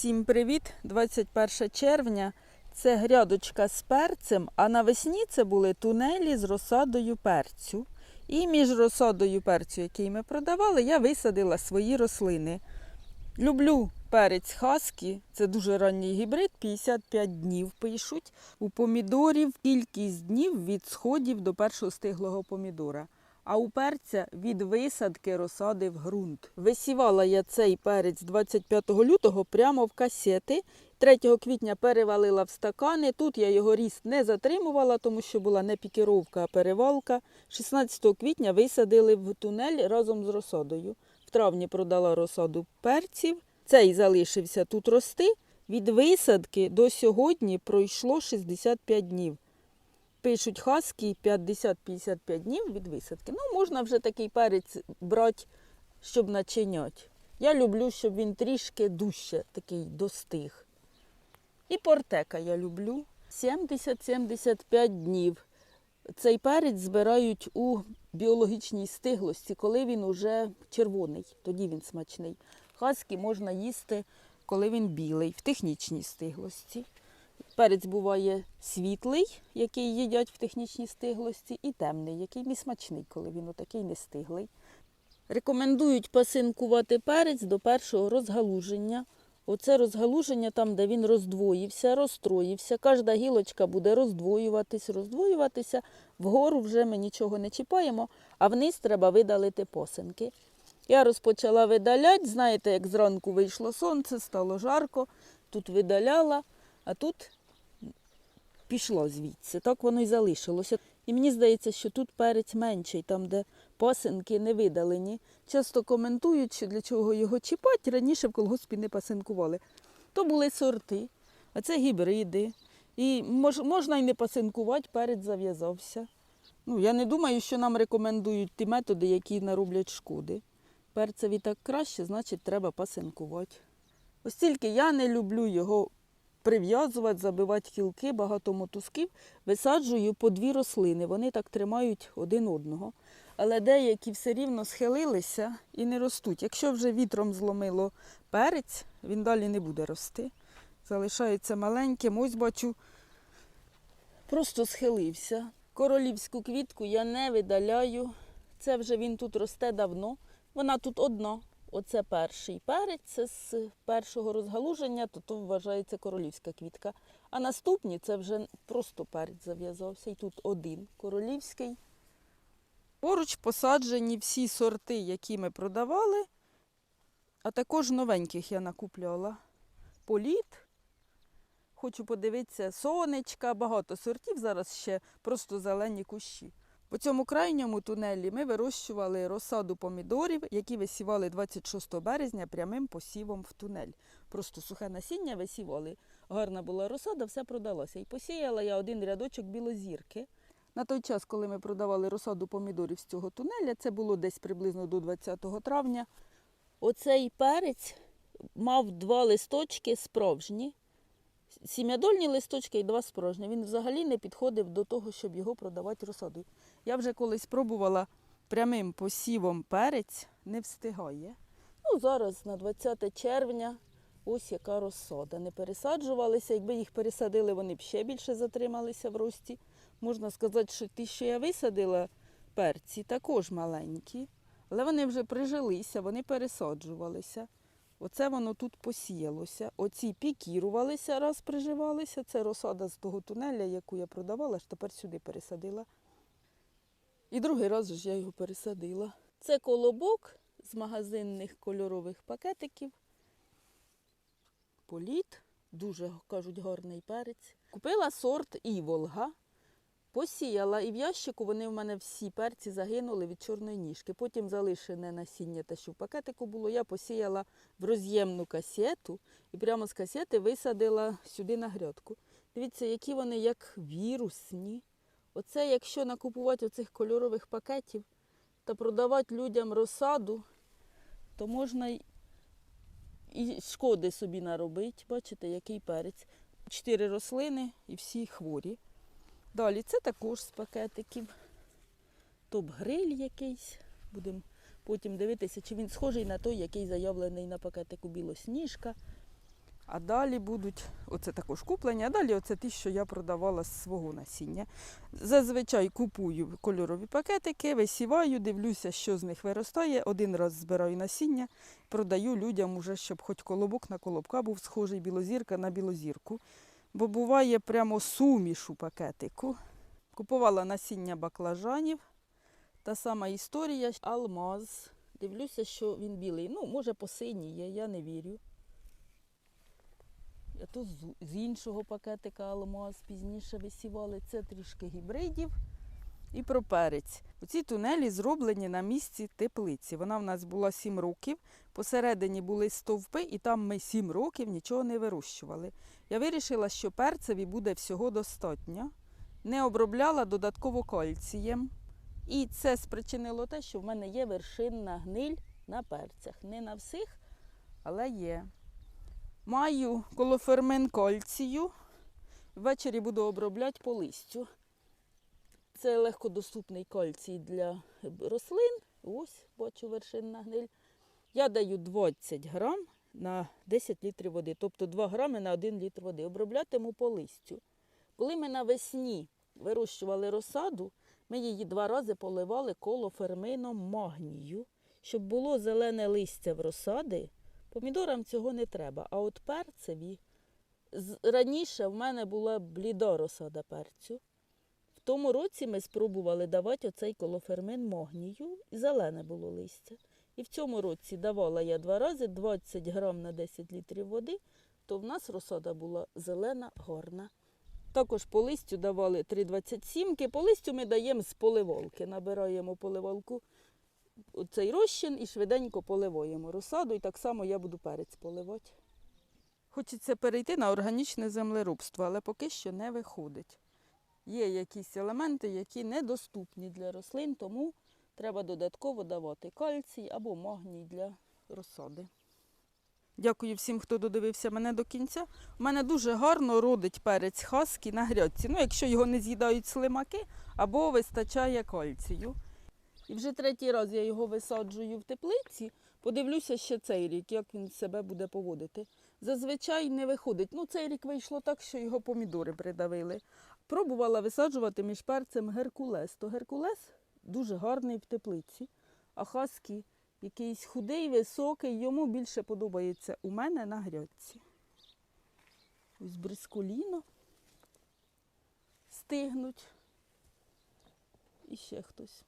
Всім привіт! 21 червня. Це грядочка з перцем, а навесні це були тунелі з розсадою перцю. І між розсадою перцю, який ми продавали, я висадила свої рослини. Люблю перець хаскі, це дуже ранній гібрид, 55 днів пишуть. У помідорів кількість днів від сходів до першого стиглого помідора. А у перця від висадки розсади в ґрунт. Висівала я цей перець 25 лютого прямо в касети. 3 квітня перевалила в стакани. Тут я його ріст не затримувала, тому що була не пікіровка, а перевалка. 16 квітня висадили в тунель разом з розсадою. В травні продала розсаду перців. Цей залишився тут рости. Від висадки до сьогодні пройшло 65 днів. Пишуть хаски 50-55 днів від висадки. Ну, можна вже такий перець брати, щоб начиняти. Я люблю, щоб він трішки дужче такий достиг. І портека я люблю. 70-75 днів. Цей перець збирають у біологічній стиглості, коли він уже червоний, тоді він смачний. Хаски можна їсти, коли він білий, в технічній стиглості. Перець буває світлий, який їдять в технічній стиглості, і темний, який не смачний, коли він отакий не стиглий. Рекомендують пасинкувати перець до першого розгалуження. Оце розгалуження там, де він роздвоївся, розстроївся. Кожна гілочка буде роздвоюватись, роздвоюватися. Вгору вже ми нічого не чіпаємо, а вниз треба видалити посинки. Я розпочала видаляти. Знаєте, як зранку вийшло сонце, стало жарко, тут видаляла, а тут пішло звідси. Так воно й залишилося. І мені здається, що тут перець менший, там, де пасинки не видалені. Часто коментують, що для чого його чіпати, раніше в колгоспі не пасинкували. То були сорти, а це гібриди. І мож, можна й не пасинкувати, перець зав'язався. Ну, я не думаю, що нам рекомендують ті методи, які нароблять шкоди. Перцеві так краще, значить, треба пасинкувати. Ось тільки я не люблю його прив'язувати, забивати кілки, багато мотузків, висаджую по дві рослини. Вони так тримають один одного. Але деякі все рівно схилилися і не ростуть. Якщо вже вітром зломило перець, він далі не буде рости. Залишається маленьким. Ось бачу, просто схилився. Королівську квітку я не видаляю. Це вже він тут росте давно. Вона тут одна. Оце перший перець, це з першого розгалуження, то то вважається королівська квітка. А наступні це вже просто перець зав'язався. І тут один королівський. Поруч посаджені всі сорти, які ми продавали, а також новеньких я накупляла. Політ. Хочу подивитися, сонечка, багато сортів, зараз ще просто зелені кущі. У цьому крайньому тунелі ми вирощували розсаду помідорів, які висівали 26 березня прямим посівом в тунель. Просто сухе насіння висівали. Гарна була розсада, все продалося. І посіяла я один рядочок білозірки. На той час, коли ми продавали розсаду помідорів з цього тунеля, це було десь приблизно до 20 травня. Оцей перець мав два листочки справжні, сім'ядольні листочки і два справжні. Він взагалі не підходив до того, щоб його продавати розсадою. Я вже колись пробувала прямим посівом перець, не встигає. Ну, зараз на 20 червня ось яка розсада. Не пересаджувалися. Якби їх пересадили, вони б ще більше затрималися в рості. Можна сказати, що ті, що я висадила перці, також маленькі, але вони вже прижилися, вони пересаджувалися. Оце воно тут посіялося. Оці пікірувалися, раз приживалися. Це розсада з того тунеля, яку я продавала, ж тепер сюди пересадила. І другий раз ж я його пересадила. Це колобок з магазинних кольорових пакетиків. Політ, дуже кажуть гарний перець. Купила сорт Іволга. Посіяла і в ящику вони в мене всі перці загинули від чорної ніжки. Потім залишене насіння, те, що в пакетику було, я посіяла в роз'ємну касету і прямо з касети висадила сюди на грядку. Дивіться, які вони як вірусні. Оце, якщо накупувати оцих кольорових пакетів та продавати людям розсаду, то можна і шкоди собі наробити. Бачите, який перець. Чотири рослини і всі хворі. Далі це також з пакетиків. Топ-гриль якийсь. Будемо потім дивитися, чи він схожий на той, який заявлений на пакетику білосніжка. А далі будуть, оце також куплені, а далі оце ті, що я продавала з свого насіння. Зазвичай купую кольорові пакетики, висіваю, дивлюся, що з них виростає. Один раз збираю насіння, продаю людям уже, щоб хоч колобок на колобка був схожий білозірка на білозірку. Бо буває прямо суміш у пакетику. Купувала насіння баклажанів. Та сама історія, алмаз. Дивлюся, що він білий. Ну, може, по синій є, я не вірю. Тут з, іншого пакетика алмаз пізніше висівали. Це трішки гібридів. І про перець. Оці тунелі зроблені на місці теплиці. Вона в нас була 7 років. Посередині були стовпи, і там ми 7 років нічого не вирощували. Я вирішила, що перцеві буде всього достатньо. Не обробляла додатково кальцієм. І це спричинило те, що в мене є вершинна гниль на перцях. Не на всіх, але є. Маю колофермен кальцію. Ввечері буду обробляти по листю. Це легкодоступний кальцій для рослин. Ось, бачу, вершинна гниль. Я даю 20 грам на 10 літрів води, тобто 2 грами на 1 літр води. Оброблятиму по листю. Коли ми навесні вирощували розсаду, ми її два рази поливали колофермином магнію, щоб було зелене листя в розсади. Помідорам цього не треба. А от перцеві раніше в мене була бліда розсада перцю. В тому році ми спробували давати оцей колофермин магнію, і зелене було листя. І в цьому році давала я два рази 20 грам на 10 літрів води, то в нас розсада була зелена, гарна. Також по листю давали 3,27. По листю ми даємо з поливалки. Набираємо поливалку цей розчин і швиденько поливаємо розсаду. І так само я буду перець поливати. Хочеться перейти на органічне землеробство, але поки що не виходить. Є якісь елементи, які недоступні для рослин, тому треба додатково давати кальцій або магній для розсади. Дякую всім, хто додивився мене до кінця. У мене дуже гарно родить перець хаскі на грядці. Ну, якщо його не з'їдають слимаки, або вистачає кальцію. І вже третій раз я його висаджую в теплиці. Подивлюся ще цей рік, як він себе буде поводити. Зазвичай не виходить. Ну, цей рік вийшло так, що його помідори придавили. Пробувала висаджувати між перцем геркулес. То геркулес дуже гарний в теплиці, а хаскі якийсь худий, високий, йому більше подобається у мене на грядці. Ось брисколіно стигнуть. І ще хтось.